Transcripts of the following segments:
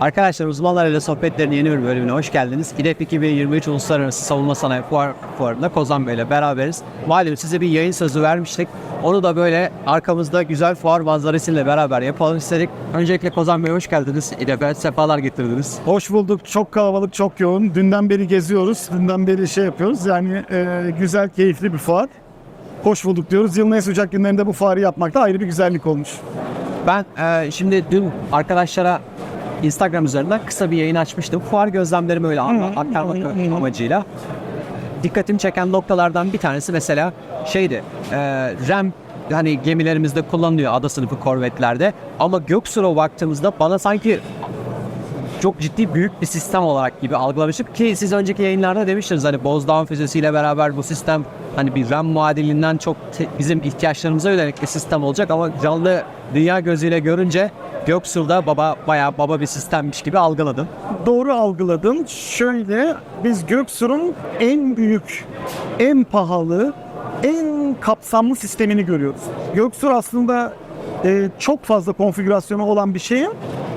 Arkadaşlar uzmanlarıyla sohbetlerin yeni bir bölümüne hoş geldiniz. İDEP 2023 Uluslararası Savunma Sanayi Fuar, Fuarı'nda Kozan Bey ile beraberiz. Malum size bir yayın sözü vermiştik. Onu da böyle arkamızda güzel fuar manzarasıyla beraber yapalım istedik. Öncelikle Kozan Bey hoş geldiniz. İDEP'e sefalar getirdiniz. Hoş bulduk. Çok kalabalık, çok yoğun. Dünden beri geziyoruz. Dünden beri şey yapıyoruz. Yani e, güzel, keyifli bir fuar. Hoş bulduk diyoruz. Yılın en sıcak günlerinde bu fuarı yapmak da ayrı bir güzellik olmuş. Ben e, şimdi dün arkadaşlara Instagram üzerinden kısa bir yayın açmıştım. Fuar gözlemlerimi öyle aktarmak amacıyla. Dikkatimi çeken noktalardan bir tanesi mesela şeydi. E, RAM hani gemilerimizde kullanılıyor ada sınıfı korvetlerde. Ama Göksu'na baktığımızda bana sanki çok ciddi büyük bir sistem olarak gibi algılamıştık ki siz önceki yayınlarda demiştiniz hani Bozdoğan füzesiyle beraber bu sistem hani bir RAM muadilinden çok te- bizim ihtiyaçlarımıza yönelik bir sistem olacak ama canlı dünya gözüyle görünce Göksu'da baba bayağı baba bir sistemmiş gibi algıladım. Doğru algıladın. Şöyle, biz Göksur'un en büyük, en pahalı, en kapsamlı sistemini görüyoruz. Göksur aslında e, çok fazla konfigürasyonu olan bir şeyin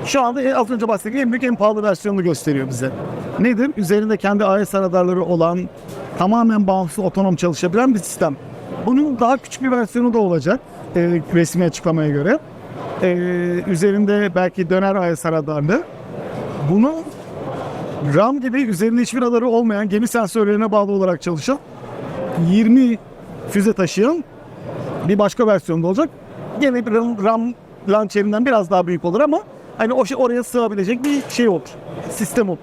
şu anda e, az önce bahsettiğim en büyük, en pahalı versiyonunu gösteriyor bize. Nedir? Üzerinde kendi AES radarları olan, tamamen bağımsız otonom çalışabilen bir sistem. Bunun daha küçük bir versiyonu da olacak e, resmi açıklamaya göre. E, üzerinde belki döner AES radarlı. Bunu RAM gibi üzerinde hiçbir radarı olmayan gemi sensörlerine bağlı olarak çalışan 20 füze taşıyan bir başka versiyonda olacak. Gene bir RAM, RAM launcherinden biraz daha büyük olur ama hani o şey oraya sığabilecek bir şey olur. Sistem olur.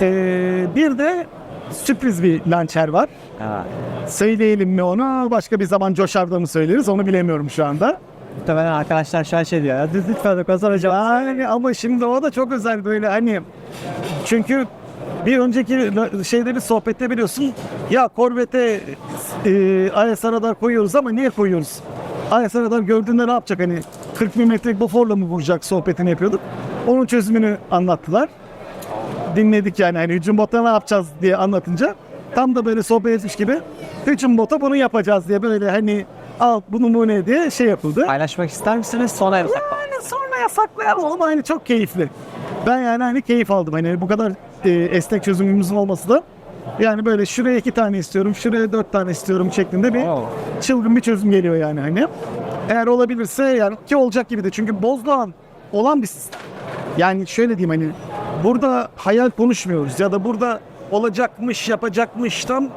Ee, bir de sürpriz bir launcher var. Söyleyelim mi onu? Başka bir zaman coşarda mı söyleriz? Onu bilemiyorum şu anda. Muhtemelen arkadaşlar şu an şey diyor ya "Düz lütfen Kozan hocam. Yani ama şimdi o da çok özel böyle hani çünkü bir önceki şeyde bir sohbette biliyorsun ya korvete e, IS radar koyuyoruz ama niye koyuyoruz? IS radar gördüğünde ne yapacak hani 40 milimetrelik buforla mı vuracak sohbetini yapıyorduk. Onun çözümünü anlattılar. Dinledik yani hani hücum bota ne yapacağız diye anlatınca tam da böyle sohbet etmiş gibi hücum bota bunu yapacağız diye böyle hani al bu ne diye şey yapıldı. Paylaşmak ister misiniz? Sonra yasak. Yani sonra yasaklayalım ama hani çok keyifli. Ben yani hani keyif aldım. Hani bu kadar e, esnek çözümümüzün olması da yani böyle şuraya iki tane istiyorum, şuraya dört tane istiyorum şeklinde bir Oh. çılgın bir çözüm geliyor yani hani. Eğer olabilirse yani ki olacak gibi de çünkü Bozdoğan olan bir sistem. Yani şöyle diyeyim hani burada hayal konuşmuyoruz ya da burada olacakmış, yapacakmış tam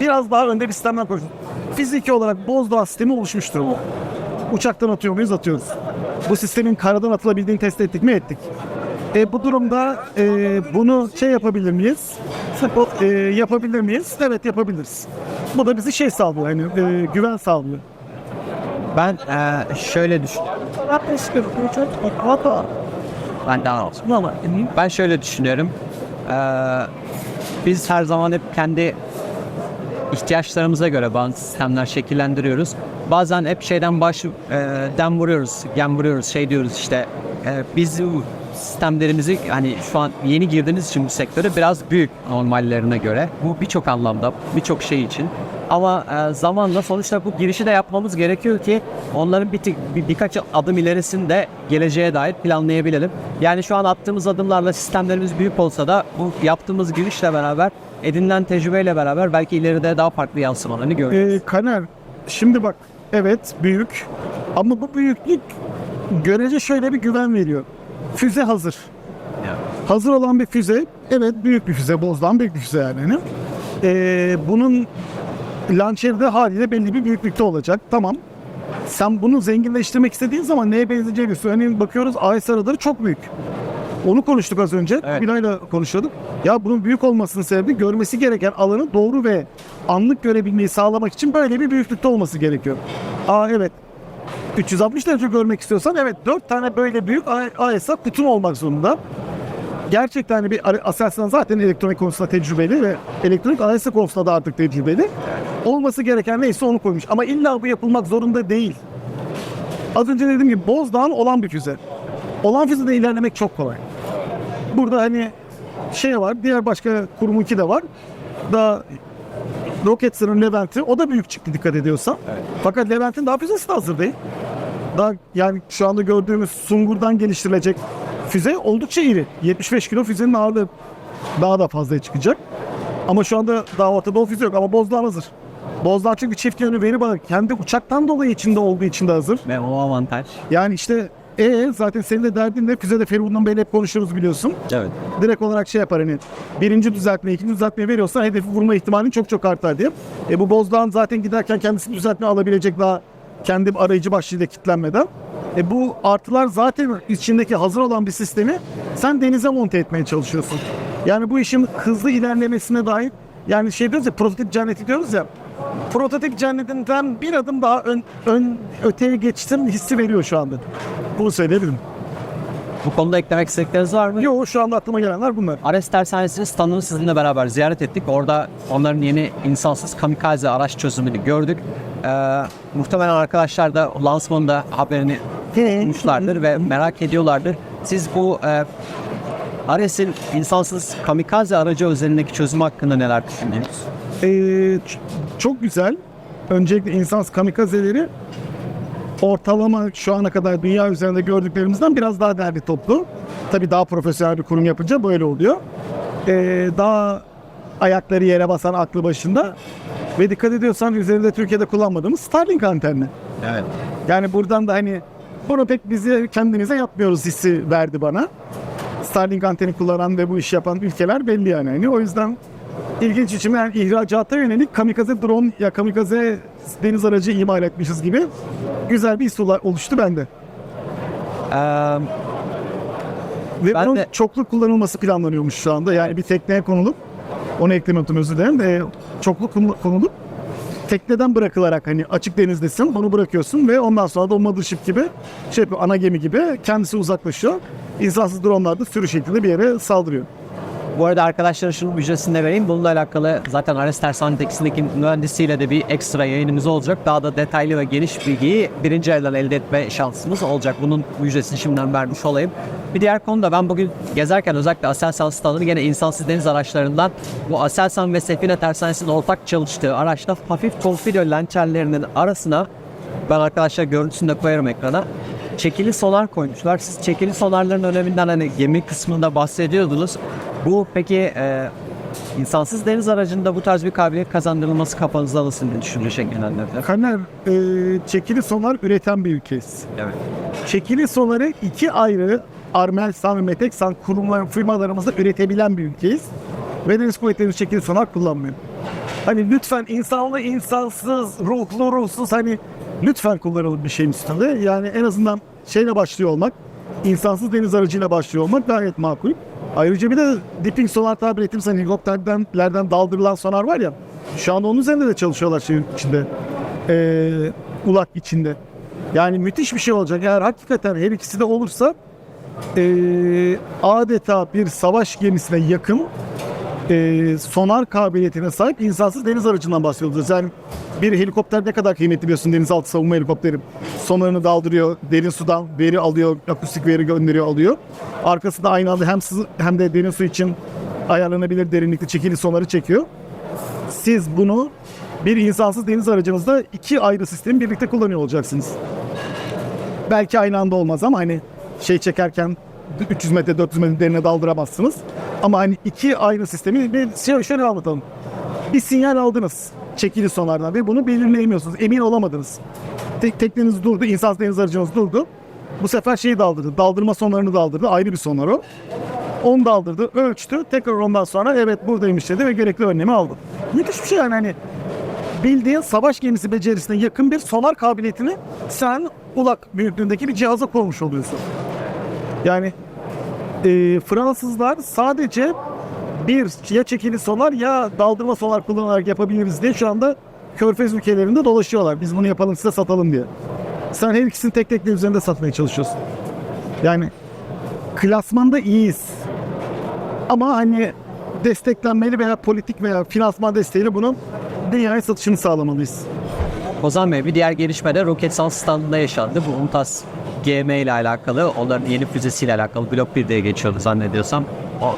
biraz daha önde bir sistemden konuşuyoruz. Fiziki olarak Bozdoğan sistemi oluşmuş durumda. Uçaktan atıyor muyuz? Atıyoruz. Bu sistemin karadan atılabildiğini test ettik mi? Ettik. E, bu durumda e, bunu şey yapabilir miyiz? E, yapabilir miyiz? Evet yapabiliriz. Bu da bizi şey sağlıyor, yani e, güven sağlıyor. Ben eee, şöyle düşünüyorum. Ben daha olsun ben şöyle düşünüyorum. Eee, biz her zaman hep kendi ihtiyaçlarımıza göre bazı sistemler şekillendiriyoruz. Bazen hep şeyden baş eee, dem vuruyoruz, gem vuruyoruz, şey diyoruz işte eee, biz sistemlerimizi hani şu an yeni girdiğiniz için bu sektöre biraz büyük normallerine göre. Bu birçok anlamda, birçok şey için. Ama eee, zamanla sonuçta bu girişi de yapmamız gerekiyor ki onların bir, bir birkaç adım ilerisini de geleceğe dair planlayabilelim. Yani şu an attığımız adımlarla sistemlerimiz büyük olsa da bu yaptığımız girişle beraber edinilen tecrübeyle beraber belki ileride daha farklı yansımalarını görürüz. E, Kaner, şimdi bak evet büyük ama bu büyüklük görece şöyle bir güven veriyor. Füze hazır. Hazır olan bir füze, evet büyük bir füze, bozdan büyük bir füze yani. hani. E, bunun launcheri de haliyle belli bir büyüklükte olacak. Tamam. Sen bunu zenginleştirmek istediğin zaman neye benzeyeceği bir Örneğin bakıyoruz AES radarı çok büyük. Onu konuştuk az önce. Evet. Bilal'le konuşuyorduk. Ya bunun büyük olmasının sebebi görmesi gereken alanı doğru ve anlık görebilmeyi sağlamak için böyle bir büyüklükte olması gerekiyor. Aa evet. 360 derece görmek istiyorsan evet 4 tane böyle büyük AESA kutun olmak zorunda. Gerçekten hani bir Aselsan zaten elektronik konusunda tecrübeli ve elektronik AESA konusunda da artık tecrübeli. Olması gereken neyse onu koymuş. Ama illa bu yapılmak zorunda değil. Az önce dediğim gibi Bozdağ'ın olan bir füze. Olan füzede ilerlemek çok kolay. Burada hani şey var, diğer başka kurumunki de var. Daha Rockets'ın Levent'i o da büyük çıktı dikkat ediyorsan. Fakat Levent'in daha füzesi de hazır değil. Daha yani şu anda gördüğümüz Sungur'dan geliştirilecek füze oldukça iri. 75 kilo füzenin ağırlığı daha da fazla çıkacak. Ama şu anda daha ortada o füze yok ama Bozdağ hazır. Bozdağ çünkü çift yönlü veri bağlı. Kendi uçaktan dolayı içinde olduğu için de hazır. Ve o avantaj. Yani işte e zaten senin de derdin ne? Füzede Ferun'dan beri hep konuşuruz biliyorsun. Evet. Direkt olarak şey yapar hani birinci düzeltme, ikinci düzeltme veriyorsa hedefi vurma ihtimalin çok çok artar diye. E bu Bozdağ'ın zaten giderken kendisi düzeltme alabilecek daha kendi arayıcı başlığıyla kilitlenmeden. E bu artılar zaten içindeki hazır olan bir sistemi sen denize monte etmeye çalışıyorsun. Yani bu işin hızlı ilerlemesine dair yani şey diyoruz ya prototip cenneti diyoruz ya prototip cennetinden bir adım daha ön, ön öteye geçtim hissi veriyor şu anda. Bunu söyleyebilirim. Bu konuda eklemek istedikleriniz var mı? Yok şu anda aklıma gelenler bunlar. Ares Tersanesi'nin standını sizinle beraber ziyaret ettik. Orada onların yeni insansız kamikaze araç çözümünü gördük. Ee, muhtemelen arkadaşlar da lansmanında haberini duymuşlardır ve merak ediyorlardır. Siz bu e, Ares'in insansız kamikaze aracı özelindeki çözüm hakkında neler düşünüyorsunuz? Ee, çok güzel. Öncelikle insansız kamikazeleri ortalama şu ana kadar dünya üzerinde gördüklerimizden biraz daha derli toplu. Tabii daha profesyonel bir kurum yapınca böyle oluyor. Ee, daha ayakları yere basan aklı başında ve dikkat ediyorsan üzerinde Türkiye'de kullanmadığımız Starlink antenli. Evet. Yani buradan da hani bunu pek bizi kendimize yapmıyoruz hissi verdi bana. Starlink anteni kullanan ve bu işi yapan ülkeler belli yani. Hani o yüzden ilginç için yani ihracata yönelik kamikaze drone ya kamikaze deniz aracı imal etmişiz gibi güzel bir his oluştu bende. Ee, Ve Ben bunun de- çoklu kullanılması planlanıyormuş şu anda. Yani bir tekneye konulup onu eklemedim özür dilerim. Ee, çoklu konu- konulup tekneden bırakılarak hani açık denizdesin onu bırakıyorsun ve ondan sonra da o mothership gibi şey yapıyor, ana gemi gibi kendisi uzaklaşıyor. İnsansız dronlar da sürü şeklinde bir yere saldırıyor. Bu arada arkadaşlara şunun müjdesini de vereyim. Bununla alakalı zaten Ares Tersane'deki mühendisiyle de bir ekstra yayınımız olacak. Daha da detaylı ve geniş bilgiyi birinci elden elde etme şansımız olacak. Bunun müjdesini şimdiden vermiş olayım. Bir diğer konu da ben bugün gezerken özellikle Aselsan standını gene insansız deniz araçlarından bu Aselsan ve Sefine Tersanesi'nin ortak çalıştığı araçta hafif torpido lençerlerinin arasına ben arkadaşlar görüntüsünü de koyarım ekrana. Çekili sonar koymuşlar. Siz çekili sonarların öneminden hani gemi kısmında bahsediyordunuz. Bu peki e, insansız deniz aracında bu tarz bir kabiliyet kazandırılması kafanızda nasıl bir düşünce şekillendirdi? Kaner e, çekili sonar üreten bir ülkeyiz. Evet. Çekili sonarı iki ayrı Armelsan ve Meteksan kurumlar firmalarımızda üretebilen bir ülkeyiz. Ve deniz kuvvetleri çekili sonar kullanmıyor. Hani lütfen insanlı insansız, ruhlu ruhsuz hani lütfen kullanalım bir şeyin üstünde. Yani en azından şeyle başlıyor olmak, insansız deniz aracıyla başlıyor olmak gayet makul. Ayrıca bir de dipping sonar tabir ettiğimiz hani helikopterlerden daldırılan sonar var ya, şu anda onun üzerinde de çalışıyorlar şeyin içinde. Ee, ulak içinde. Yani müthiş bir şey olacak. Eğer hakikaten her ikisi de olursa eee, adeta bir savaş gemisine yakın eee, sonar kabiliyetine sahip insansız deniz aracından bahsediyoruz. Yani bir helikopter ne kadar kıymetli biliyorsun denizaltı savunma helikopteri. Sonarını daldırıyor, derin sudan veri alıyor, akustik veri gönderiyor, alıyor. Arkasında aynı anda hem, sızı, hem de derin su için ayarlanabilir derinlikte çekili sonarı çekiyor. Siz bunu bir insansız deniz aracınızda iki ayrı sistemi birlikte kullanıyor olacaksınız. Belki aynı anda olmaz ama hani şey çekerken 300 metre 400 metre derine daldıramazsınız. Ama hani iki ayrı sistemi bir şey şöyle anlatalım. Bir sinyal aldınız çekili sonardan ve bunu belirleyemiyorsunuz. Emin olamadınız. Tek tekneniz durdu, insansız deniz aracınız durdu. Bu sefer şeyi daldırdı. Daldırma sonarını daldırdı. Ayrı bir sonar o. Onu daldırdı, ölçtü. Tekrar ondan sonra evet buradaymış dedi ve gerekli önlemi aldı. Müthiş bir şey yani hani bildiğin savaş gemisi becerisine yakın bir sonar kabiliyetini sen ulak büyüklüğündeki bir cihaza kurmuş oluyorsun. Yani e, Fransızlar sadece bir ya çekili sonar ya daldırma sonar kullanarak yapabiliriz diye şu anda Körfez ülkelerinde dolaşıyorlar. Biz bunu yapalım size satalım diye. Sen her ikisini tek tek de üzerinde satmaya çalışıyorsun. Yani klasmanda iyiyiz. Ama hani desteklenmeli veya politik veya finansman desteğiyle bunun dünyaya satışını sağlamalıyız. Ozan Bey bir diğer gelişme de Roketsan standında yaşandı. Bu UNTAS GM ile alakalı, onların yeni füzesiyle alakalı Blok 1 diye geçiyordu zannediyorsam. O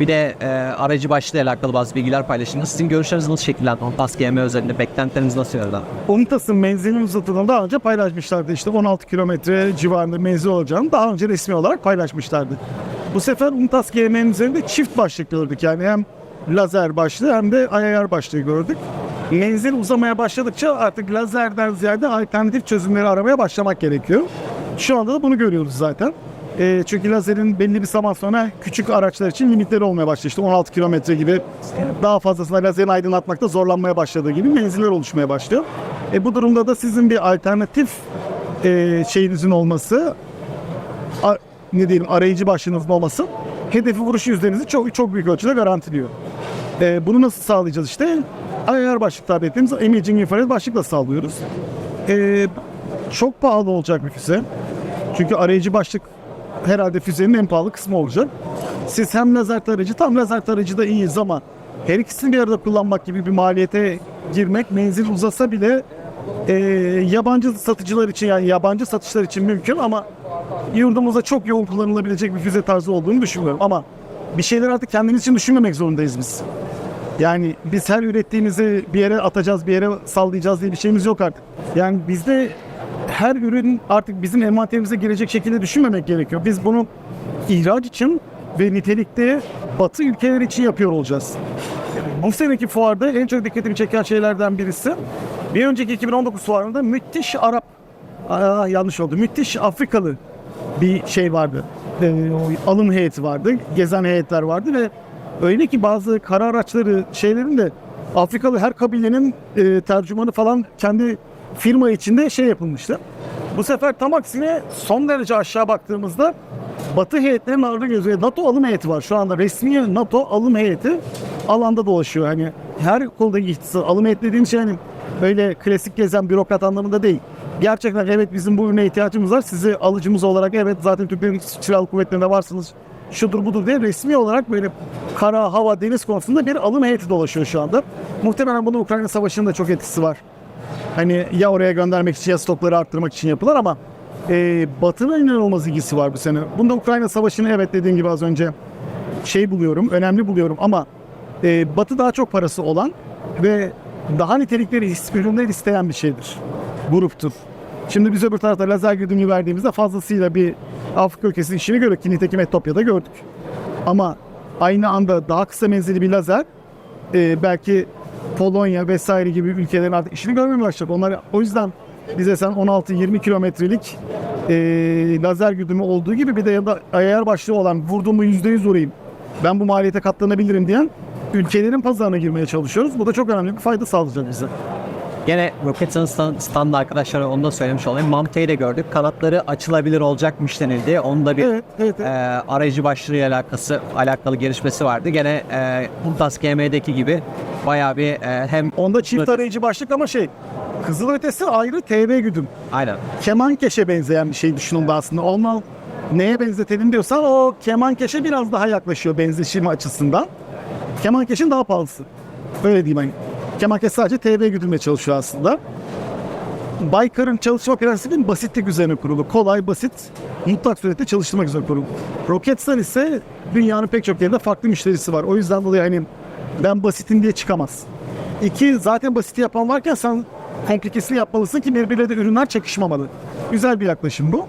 Bir de e, aracı başlığıyla alakalı bazı bilgiler paylaştınız. Sizin görüşleriniz nasıl şekillendi? Ontas GM özelinde beklentileriniz nasıl yönde? Unitas'ın menzilinin uzatıldığını daha önce paylaşmışlardı. İşte 16 kilometre civarında menzil olacağını daha önce resmi olarak paylaşmışlardı. Bu sefer Unitas GM'nin üzerinde çift başlık gördük. Yani hem lazer başlığı hem de IR başlığı gördük. Menzil uzamaya başladıkça artık lazerden ziyade alternatif çözümleri aramaya başlamak gerekiyor. Şu anda da bunu görüyoruz zaten. E, çünkü lazerin belli bir zaman sonra küçük araçlar için limitleri olmaya başladı. İşte 16 kilometre gibi daha fazlasına lazerin aydınlatmakta zorlanmaya başladığı gibi menziller oluşmaya başlıyor. E, bu durumda da sizin bir alternatif e, şeyinizin olması, a- ne diyelim arayıcı başlığınızın olması hedefi vuruş yüzdenizi çok çok büyük ölçüde garantiliyor. E, bunu nasıl sağlayacağız işte? IR başlık tabi ettiğimiz Imaging Infrared başlıkla sağlıyoruz. E, çok pahalı olacak bir füze. Çünkü arayıcı başlık herhalde füzenin en pahalı kısmı olacak. Siz hem lazer tarayıcı, tam lazer tarayıcı da iyiyiz ama her ikisini bir arada kullanmak gibi bir maliyete girmek menzil uzasa bile e, yabancı satıcılar için yani yabancı satışlar için mümkün ama yurdumuzda çok yoğun kullanılabilecek bir füze tarzı olduğunu düşünmüyorum. Ama bir şeyler artık kendimiz için düşünmemek zorundayız biz. Yani biz her ürettiğimizi bir yere atacağız, bir yere sallayacağız diye bir şeyimiz yok artık. Yani bizde her ürün artık bizim envanterimize girecek şekilde düşünmemek gerekiyor. Biz bunu ihraç için ve nitelikte batı ülkeler için yapıyor olacağız. Bu seneki fuarda en çok dikkatimi çeken şeylerden birisi bir önceki 2019 fuarında müthiş Arap Aa, yanlış oldu. Müthiş Afrikalı bir şey vardı. Ee, o alım heyeti vardı. Gezen heyetler vardı ve öyle ki bazı kara araçları şeylerin de Afrikalı her kabilenin e, tercümanı falan kendi firma içinde şey yapılmıştı. Bu sefer tam aksine son derece aşağı baktığımızda Batı heyetlerinin ağırlığı gözüyle NATO alım heyeti var. Şu anda resmi NATO alım heyeti alanda dolaşıyor. Hani her konuda ihtisas. Alım heyeti dediğim şey hani böyle klasik gezen bürokrat anlamında değil. Gerçekten evet bizim bu ürüne ihtiyacımız var. Sizi alıcımız olarak evet zaten Türkiye'nin silahlı kuvvetlerinde varsınız. Şudur budur diye resmi olarak böyle kara, hava, deniz konusunda bir alım heyeti dolaşıyor şu anda. Muhtemelen bunun Ukrayna Savaşı'nın da çok etkisi var. Hani ya oraya göndermek için ya stokları arttırmak için yapılar ama e, Batı'nın inanılmaz ilgisi var bu sene. Bunda Ukrayna Savaşı'nı evet dediğim gibi az önce şey buluyorum, önemli buluyorum ama e, Batı daha çok parası olan ve daha nitelikleri ürünler isteyen bir şeydir. Gruptur. Şimdi biz öbür tarafta lazer güdümlü verdiğimizde fazlasıyla bir Afrika ülkesinin işini gördük ki nitekim Etiyopya'da gördük. Ama aynı anda daha kısa menzilli bir lazer e, belki Polonya vesaire gibi ülkelerin artık işini görmeye başlayacak. Onlar o yüzden bize sen 16-20 kilometrelik e, lazer güdümü olduğu gibi bir de yanında ayar başlığı olan vurduğumu %100 vurayım. Ben bu maliyete katlanabilirim diyen ülkelerin pazarına girmeye çalışıyoruz. Bu da çok önemli bir fayda sağlayacak bize. Gene Rocket'ın stand, standı arkadaşlara onu da söylemiş olayım. Mamte'yi de gördük. Kanatları açılabilir olacakmış denildi. Onun da bir Evet, evet, evet. e, arayıcı başlığıyla alakası alakalı gelişmesi vardı. Gene e, Untas GM'deki gibi bayağı bir e, hem Onda çift arayıcı başlık ama şey Kızıl ötesi ayrı TV güdüm. aynen Keman keşe benzeyen bir şey düşünün aslında. Onu neye benzetelim diyorsan o keman keşe biraz daha yaklaşıyor benzeşimi açısından. Keman keşin daha pahalısı. Öyle diyeyim hani. Keman keş sadece TV güdülmeye çalışıyor aslında. Baykar'ın çalışma prensibinin basitlik üzerine kurulu. Kolay, basit, mutlak surette çalıştırmak üzere kurulu. Roketsan ise dünyanın pek çok yerinde farklı müşterisi var. O yüzden dolayı hani ben basitim diye çıkamaz. İki, zaten basiti yapan varken sen komplikesini yapmalısın ki birbirine ürünler çakışmamalı. Güzel bir yaklaşım bu.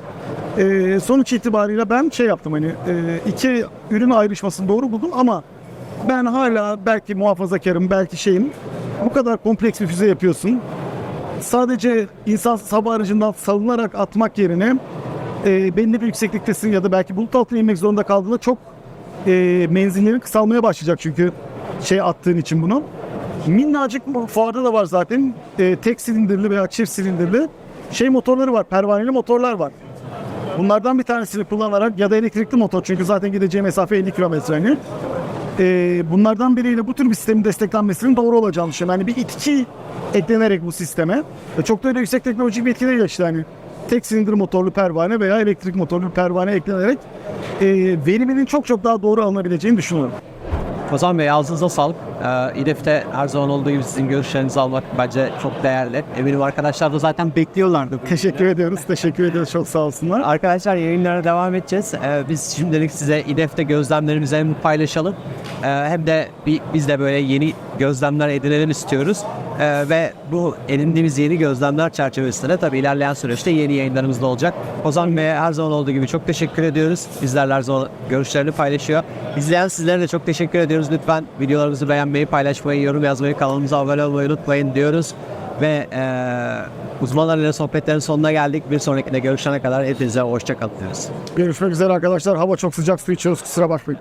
Ee, sonuç itibariyle ben şey yaptım hani e, iki ürün ayrışmasını doğru buldum ama ben hala belki muhafazakarım belki şeyim bu kadar kompleks bir füze yapıyorsun sadece insan hava aracından salınarak atmak yerine e, belli bir yüksekliktesin ya da belki bulut altına inmek zorunda kaldığında çok e, menzillerin kısalmaya başlayacak çünkü şey attığın için bunu. Minnacık fuarda da var zaten e, tek silindirli veya çift silindirli şey motorları var, pervaneli motorlar var. Bunlardan bir tanesini kullanarak ya da elektrikli motor çünkü zaten gideceği mesafe 50 kilometre hani. Ee, bunlardan biriyle bu tür bir sistemin desteklenmesinin doğru olacağını düşünüyorum. Yani bir itki eklenerek bu sisteme. E, çok da öyle yüksek teknolojik bir etki değil işte hani. Tek silindir motorlu pervane veya elektrik motorlu pervane eklenerek e, veriminin çok çok daha doğru alınabileceğini düşünüyorum. Ozan Bey ağzınıza sağlık. Ee, İDEF'te her zaman olduğu gibi sizin görüşlerinizi almak bence çok değerli. Eminim arkadaşlar da zaten bekliyorlardı. Teşekkür ediyoruz. Teşekkür ediyoruz. Çok sağ olsunlar. Arkadaşlar yayınlara devam edeceğiz. Ee, biz şimdilik size İDEF'te gözlemlerimizi hem paylaşalım ee, hem de bir, biz de böyle yeni gözlemler edinelim istiyoruz. Ee, ve bu edindiğimiz yeni gözlemler çerçevesinde tabii ilerleyen süreçte yeni yayınlarımız da olacak. Ozan Bey'e her zaman olduğu gibi çok teşekkür ediyoruz. Bizlerle her zaman görüşlerini paylaşıyor. İzleyen sizlere de çok teşekkür ediyoruz. Lütfen videolarımızı beğenmeyi, paylaşmayı, yorum yazmayı, kanalımıza abone olmayı unutmayın diyoruz. Ve eee uzmanlarla sohbetlerin sonuna geldik. Bir sonrakinde görüşene kadar hepinize hoşçakalın diyoruz. Görüşmek üzere arkadaşlar. Hava çok sıcak su içiyoruz. Kusura bakmayın.